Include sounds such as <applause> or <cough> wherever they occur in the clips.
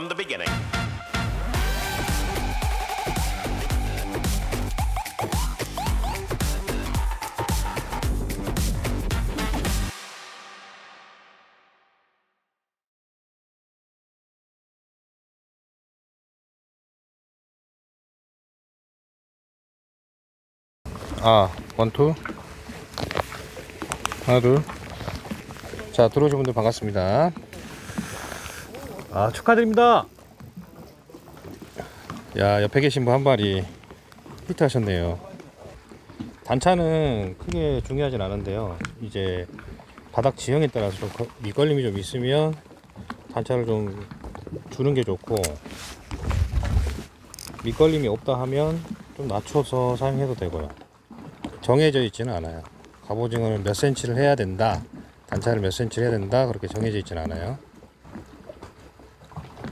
from the beginning. 아, 원투. 하나, 둘. 자, 들어오신 분들 반갑습니다. 아 축하드립니다. 야, 옆에 계신 분 한 마리 히트 하셨네요. 단차는 크게 중요하진 않은데요. 이제 바닥 지형에 따라서 좀 거- 밑걸림이 좀 있으면 단차를 좀 주는 게 좋고 밑걸림이 없다 하면 좀 낮춰서 사용해도 되고요. 정해져 있지는 않아요. 갑오징어는 몇 센치를 해야 된다. 단차를 몇 센치를 해야 된다. 그렇게 정해져 있지는 않아요.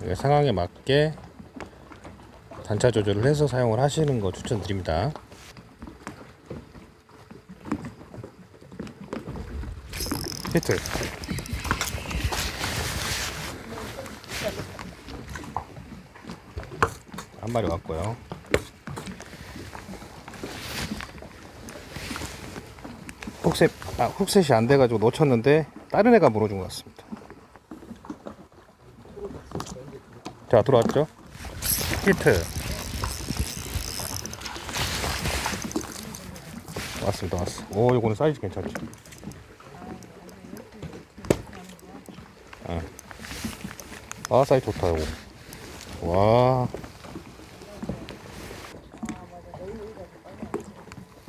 그 상황에 맞게 단차 조절을 해서 사용을 하시는 거 추천드립니다. 히트. 한 마리 왔고요. 훅셋, 아, 훅셋이 안 돼가지고 놓쳤는데 다른 애가 물어준 것 같습니다. 자, 들어왔죠? 히트. 왔습니다, 왔어. 오, 요거는 사이즈 괜찮죠? 아, 아 사이즈 좋다, 요거. 와.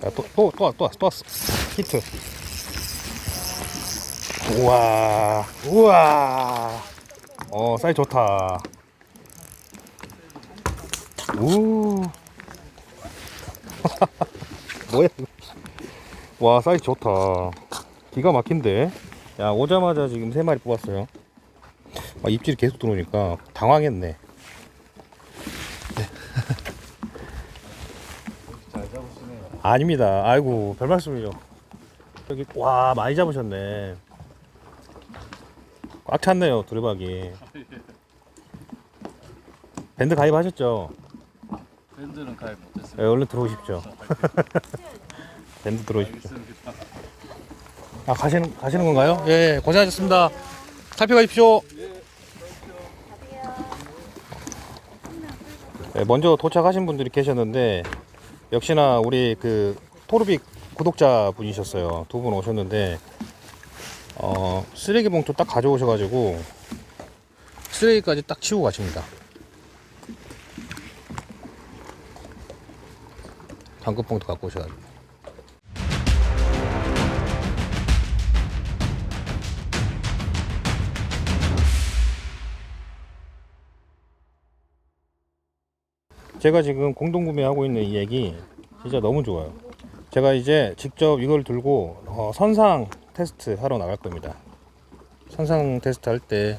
야, 또, 또, 또, 왔- 또, 왔어. 히트. 우와, 우와. 어, 사이즈 좋다. 우. <laughs> 뭐야? 와 사이즈 좋다. 기가 막힌데. 야 오자마자 지금 세 마리 뽑았어요. 아, 입질이 계속 들어오니까 당황했네. 네. <laughs> 아닙니다. 아이고 별 말씀이요. 여기 와 많이 잡으셨네. 꽉 찼네요 두레박이. <laughs> 밴드 가입하셨죠? 밴드는 가입 못했습니다. 네, 얼른 들어오십시오. <laughs> 밴드 들어오십시오. 알겠습니다. 아 가시는 가시는 건가요? 예, 고생하셨습니다. 살펴가십시오. 네, 먼저 도착하신 분들이 계셨는데 역시나 우리 그 토르빅 구독자 분이셨어요. 두 분 오셨는데 어, 쓰레기 봉투 딱 가져오셔가지고 쓰레기까지 딱 치우고 가십니다. 봉투 갖고 오셔가지고. 제가 지금 공동 구매하고 있는 이 액이 진짜 너무 좋아요. 제가 이제 직접 이걸 들고 어, 선상 테스트 하러 나갈 겁니다. 선상 테스트 할 때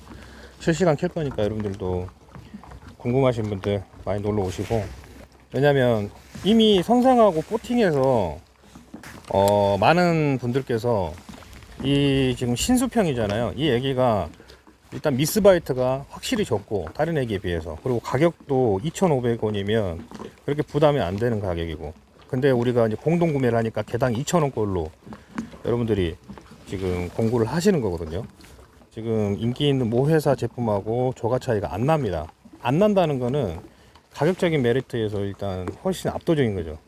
실시간 켤 거니까 여러분들도 궁금하신 분들 많이 놀러 오시고 왜냐면 이미 선상하고 포팅해서 어, 많은 분들께서 이 지금 신수평이잖아요. 이 애기가 일단 미스바이트가 확실히 적고 다른 애기에 비해서 그리고 가격도 2,500원이면 그렇게 부담이 안 되는 가격이고 근데 우리가 이제 공동 구매를 하니까 개당 2,000원꼴로 여러분들이 지금 공구를 하시는 거거든요. 지금 인기 있는 모 회사 제품하고 조가 차이가 안 납니다. 안 난다는 거는 가격적인 메리트에서 일단 훨씬 압도적인 거죠.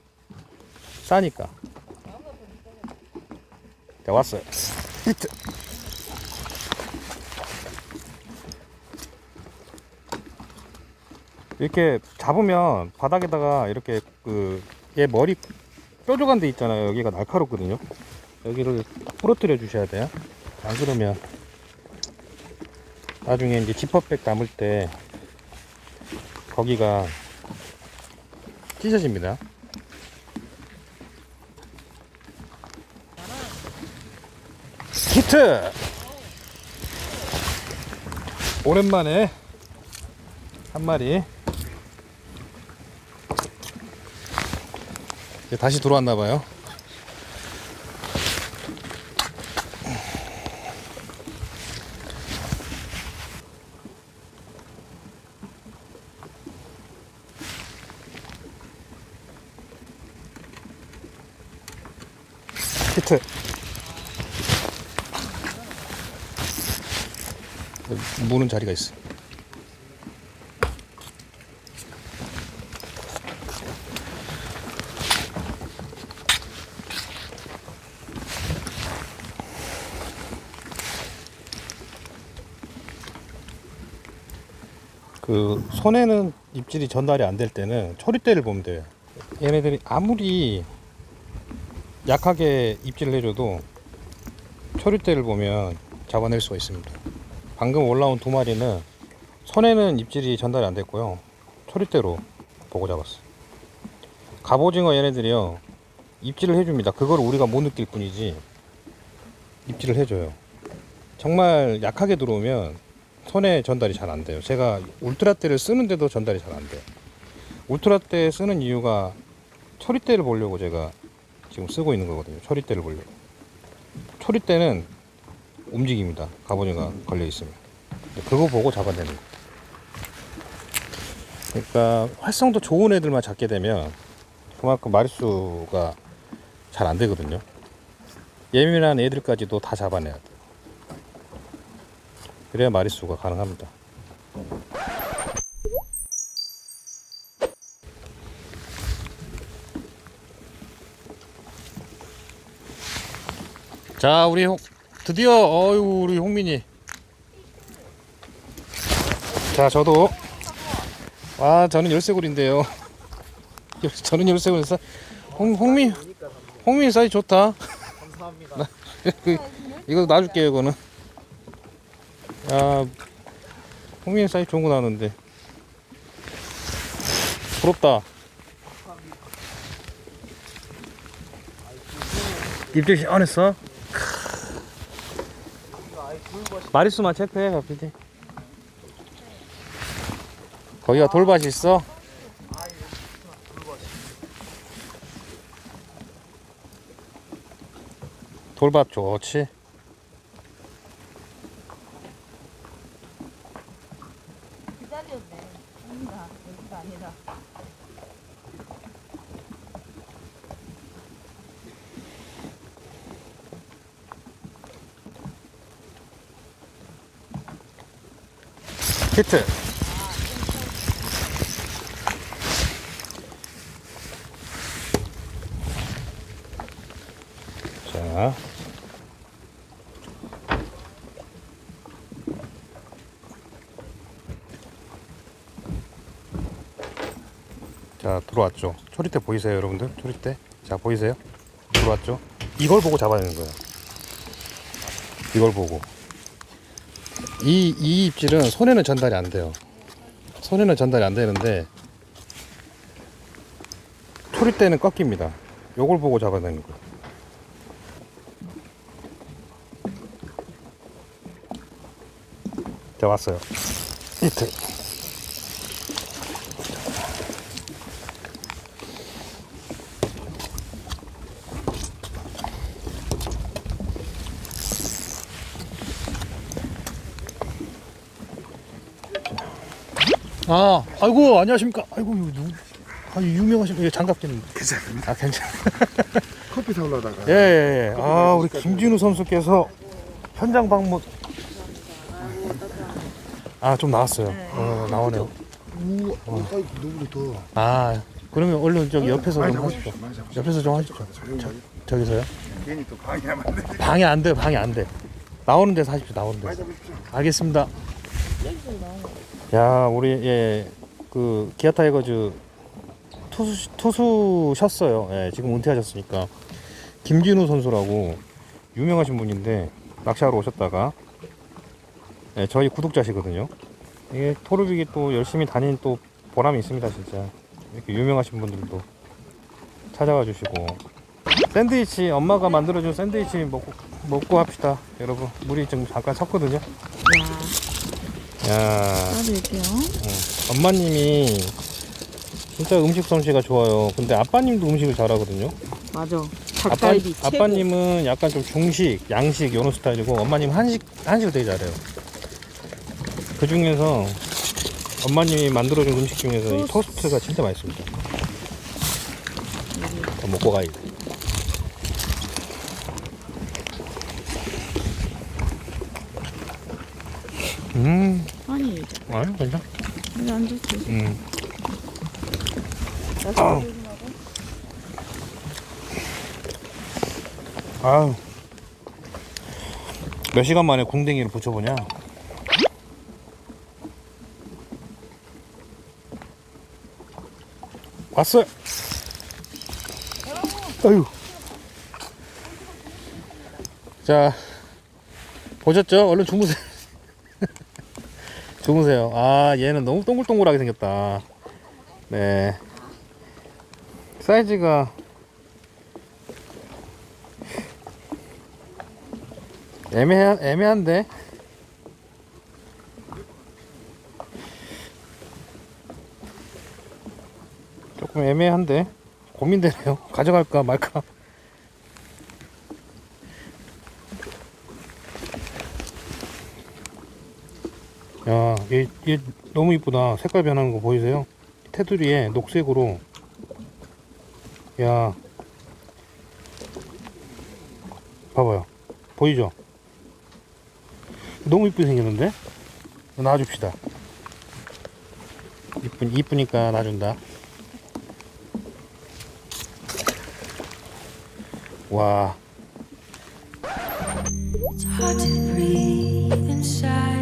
싸니까. 자, 왔어요. 히트. 이렇게 잡으면 바닥에다가 이렇게 그 얘 머리 뾰족한 데 있잖아요. 여기가 날카롭거든요. 여기를 딱 부러뜨려 주셔야 돼요. 안 그러면 나중에 이제 지퍼백 담을 때 거기가 찢어집니다. 히트! 오랜만에 한 마리 다시 들어왔나 봐요. <laughs> 무는 자리가 있어. 그 손에는 입질이 전달이 안 될 때는 초리대를 보면 돼요. 얘네들이 아무리 약하게 입질을 해줘도 초리대를 보면 잡아낼 수가 있습니다. 방금 올라온 두 마리는 손에는 입질이 전달이 안 됐고요. 초리대로 보고 잡았어요. 갑오징어 얘네들이요. 입질을 해줍니다. 그걸 우리가 못 느낄 뿐이지 입질을 해줘요. 정말 약하게 들어오면 손에 전달이 잘 안 돼요. 제가 울트라대를 쓰는데도 전달이 잘 안 돼요. 울트라대 쓰는 이유가 초리대를 보려고 제가 지금 쓰고 있는 거거든요. 초리대를 보려고. 초리대는 움직입니다. 갑오징어가 걸려 있으면. 그거 보고 잡아내는 거예요. 그러니까 활성도 좋은 애들만 잡게 되면 그만큼 마리수가 잘 안 되거든요. 예민한 애들까지도 다 잡아내야 돼요. 그래야 마리수가 가능합니다. 자, 우리 홍, 드디어 어유 우리 홍민이. 자, 저도 와, 저는 열쇠골인데요. 열- <laughs> 저는 열쇠골에서 홍 홍민 홍민 사이 좋다. 감사합니다. <laughs> 이거 놔줄게요, 이거는. 야, 홍민 사이 좋은 거 나왔는데. 부럽다. 입질 시원했어? 마리수만 체크해, 가피디. 거기가 돌밭이 있어? 돌밭 좋지? 기다렸네. 아니다, 여기가 아니라. 자. 자, 들어왔죠. 초리대 보이세요, 여러분들? 초리대. 자, 보이세요? 들어왔죠? 이걸 보고 잡아내는 거예요. 이걸 보고. 이, 이 입질은 손에는 전달이 안 돼요. 손에는 전달이 안 되는데, 초리 때는 꺾입니다. 요걸 보고 잡아내는 거예요. 자, 왔어요. 히트. 아, 아이고, 안녕하십니까. 아이고, 이거 누구, 아, 유명하신, 예, 장갑 끼는. 괜찮습니다. 아, 괜찮. <laughs> 커피 사오려다가 예, 예, 예. 아, 우리 김진우 선수께서 현장 방문. 아, 좀 나왔어요. 어, 나오네요. 우, 어, 사이 누구도 더 아, 그러면 얼른 저기 옆에서 많이 좀. 하십시오. 많이 잡으십시오. 옆에서 좀 하십시오. 조용히 하게. 저기서요? 괜히 또 방해하면 안 돼. 방해 안 돼, 방해 안 돼. 나오는 데서 하십시오, 나오는 많이 데서. 잡으십시오. 알겠습니다. 야, 우리, 예, 그, 기아 타이거즈 투수, 투수셨어요. 예, 지금 은퇴하셨으니까. 김진우 선수라고 유명하신 분인데, 낚시하러 오셨다가, 예, 저희 구독자시거든요. 이게 토르빅이 또 열심히 다닌 또 보람이 있습니다, 진짜. 이렇게 유명하신 분들도 찾아와 주시고. 샌드위치, 엄마가 만들어준 샌드위치 먹고, 먹고 합시다. 여러분, 물이 좀 잠깐 섰거든요. 야. 놔둘게요. 어, 엄마님이 진짜 음식 솜씨가 좋아요. 근데 아빠님도 음식을 잘하거든요. 맞아. 아빠, 아빠님은 약간 좀 중식, 양식 이런 스타일이고 엄마님 한식 한식을 되게 잘해요. 그 중에서 엄마님이 만들어준 음식 중에서 이 토스트가 진짜 맛있습니다. 더 먹고 가야 돼. 음. 아니 이제 아유, 괜찮아. 여기 앉았어. 음. 아우. 아유. 몇 시간 만에 궁뎅이를 붙여보냐? 왔어요. 아유. 자, 보셨죠? 얼른 주무세요. 주무세요. 아, 얘는 너무 동글동글하게 생겼다. 네. 사이즈가 애매한 애매한데 조금 애매한데 고민되네요 <laughs> 가져갈까 말까 야 얘 얘 너무 이쁘다. 색깔 변하는 거 보이세요? 테두리에 녹색으로. 야. 봐봐요. 보이죠? 너무 이쁘게 생겼는데? 놔줍시다. 이쁜 이쁘니까 놔준다. 와. It's hard.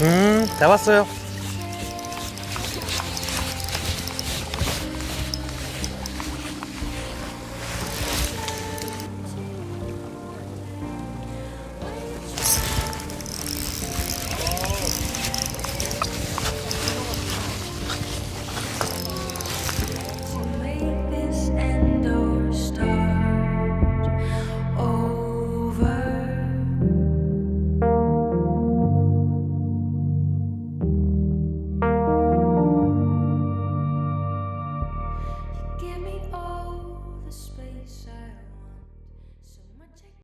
음 잡았어요